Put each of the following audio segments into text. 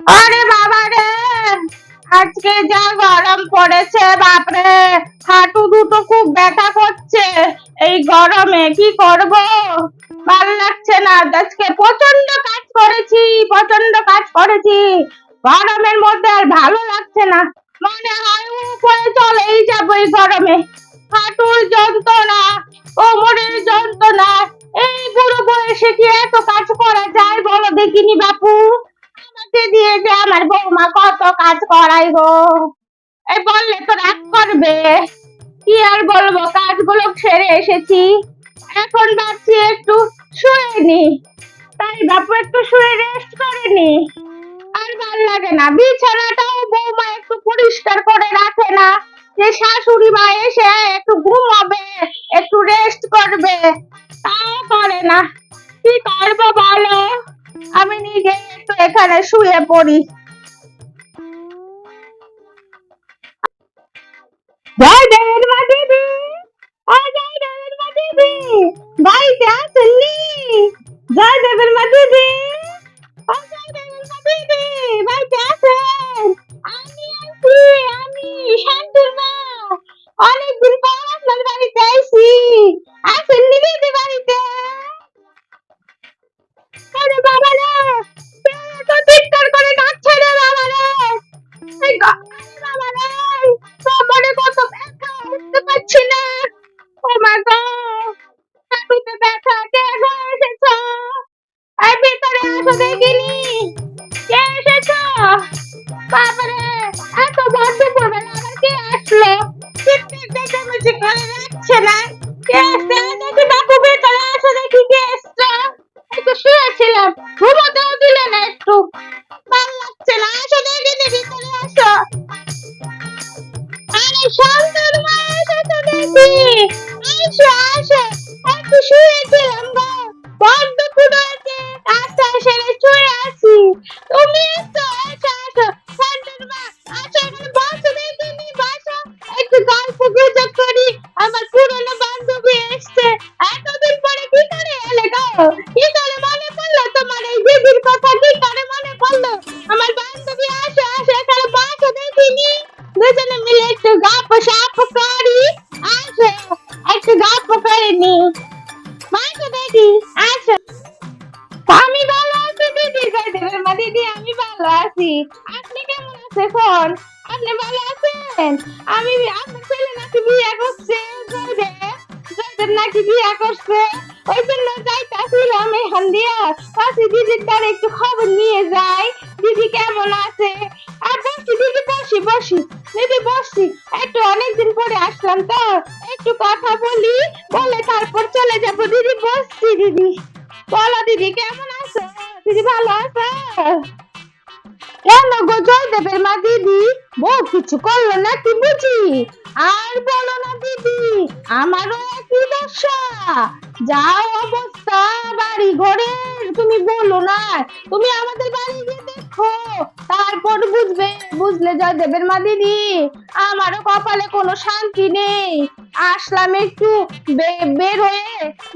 আরে বাবা রে! আজকে যা গরম পড়েছে, বাপরে! হাঁটু দুটো খুব ব্যথা করছে। এই গরমে কি করব? ভালো লাগছে না। আজকে প্রচণ্ড কাজ করেছি প্রচণ্ড কাজ করেছি। গরমের মধ্যে আর ভালো লাগছে না। মনে হয় উপরে চলেই যাব এই গরমে। হাঁটুর যন্ত্রণা, কোমরের যন্ত্রণা, এই বুড়ো বয়সে কি এত কাজ করা যায় বলো দেখিনি বাপু? আমাকে দিয়ে যে আমার বৌমা কত কাজ করাই গো এই বললে তো রাগ করবে। কি আর বলব, কাজগুলো সেরে এসেছি। এখন ভাবছি একটু শুয়ে নি। তাই বাপু একটু শুয়ে রেস্ট করে নি। আর ভালো লাগে না, বিছানাটাও বৌমা একটু পরিষ্কার করে রাখে না। যে শাশুড়ি মা এসে একটু ঘুমাবে, একটু রেস্ট করবে তাও করে না। কি করব বলো? আমি নিজে এখানে শুয়ে পড়ি। জয় দেবের শুয়েছিলাম ঘুমোতেও দিলে না একটু ভালো লাগছে না আসো দেখি ভিতরে আসো আরে শান্তর মা এসেছ দেখি আসো আসো একটু শুয়েছিলাম গো বড্ড কুড়াচ্ছে কাজটা সেরে শুয়ে আছি তুমি এসো আসো আসো শান্তর মা আসো বসো দেখি আসো আমি ভালো আছি দিদি। জয়দেবের মা দিদি আমি ভালো আছি। আপনি কেমন আছেন? আপনি ভালো আছেন? আমি আপনার ছেলে নাকি বিয়ে করছে? জয়দেব জয়দেব নাকি বিয়ে করছে? ওই জন্য যাইতাছিলাম এখান দিয়া। কাছে দিদির দ্বারা একটু খবর নিয়ে যাই। দিদি কেমন আছে? আর বসি দিদি বসি বসি। দিদি বসছি একটু অনেকদিন পরে আসলাম তো। একটু কথা বলি, বলে তারপর চলে যাব। দিদি বসছি, দিদি। বলো দিদি, কেমন আছো? দিদি ভালো আছো? কেন গো জয়দেবের মা দিদি? বউ কিছু করল বুঝি? আর বলো না দিদি, আমারও একই দশা। যা অবস্থা বাড়ি ঘরের তুমি বলো না। তুমি আমাদের বাড়ি গিয়ে দেখো তারপর বুঝবে বুঝলে জয়দেবের মা দিদি আমারও কপালে কোনো শান্তি নেই। আসলাম একটু বের হয়ে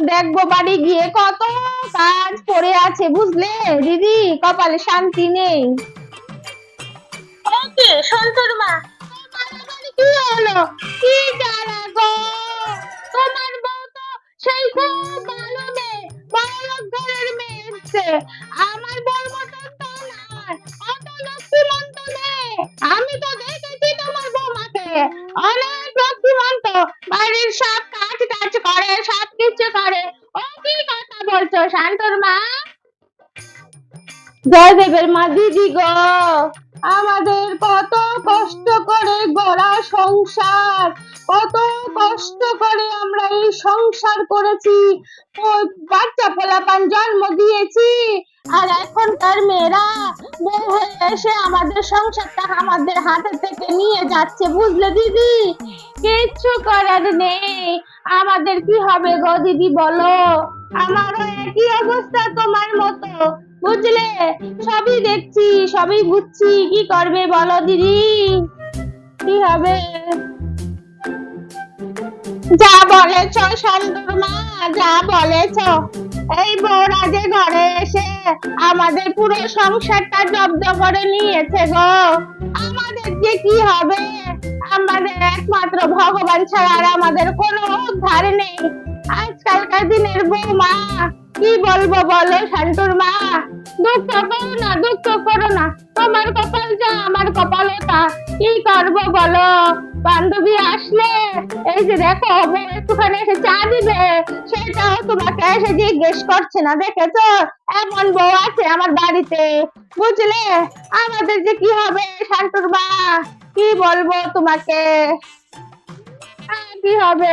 দেখব বাড়ি গিয়ে কত কাজ পড়ে আছে বুঝলে দিদি? কপালে শান্তি নেই। ওকে সন্তর মা। কি হলো? কি জ্বালা গো? তোমার বউ তো সেই খুব ভালো মেয়ে বড় ঘরের মেয়ে অনেক লক্ষ্মীমন্ত বাড়ির সব কাজ টাজ করে সব কিছু করে। ও কি কথা বলছো শান্তর মা? জয়দেবের মা দিদি গো। আমাদের কত কষ্ট করে গড়া সংসার কত কষ্ট করে আমরা এই সংসার করেছি। ও বাচ্চা পোলাপান জন্ম দিয়েছি। আর এখনকার মেয়েরা বউ হয়ে এসে আমাদের সংসারটা আমাদের হাতে থেকে নিয়ে যাচ্ছে, বুঝলে দিদি? কিচ্ছু করার নেই। আমাদের কি হবে গো দিদি, বলো? আমারও একই অবস্থা তোমার মতো, বুঝলে? সবই দেখছি, সবই বুঝছি। কি করবে বলো দিদি? কি হবে? যা বলেছ শান্তর মা, যা বলেছ, এই বউরা যে ঘরে এসে আমাদের পুরো সংসারটা জব্দ করে নিয়েছে গো। আমাদের যে কি হবে? আমাদের একমাত্র ভগবান ছাড়া আর আমাদের কোনো উদ্ধার নেই। আজকালকার দিনের বৌমা কি বলব বলো, শান্তুর মা? দুঃখ করো না দুঃখ করো না। তোমার কপাল যা, আমার কপাল তা। কি করব বলো? বান্ধবী আসলে, এই যে দেখো একটুখানি এসে চা দিবে। সেটাও তোমাকে এসে জিজ্ঞেস করছে না, দেখেছ? এমন বউ আছে আমার বাড়িতে। বুঝলে? আমাদের যে কি হবে, শান্তুর মা? কি বলব তোমাকে? কি হবে?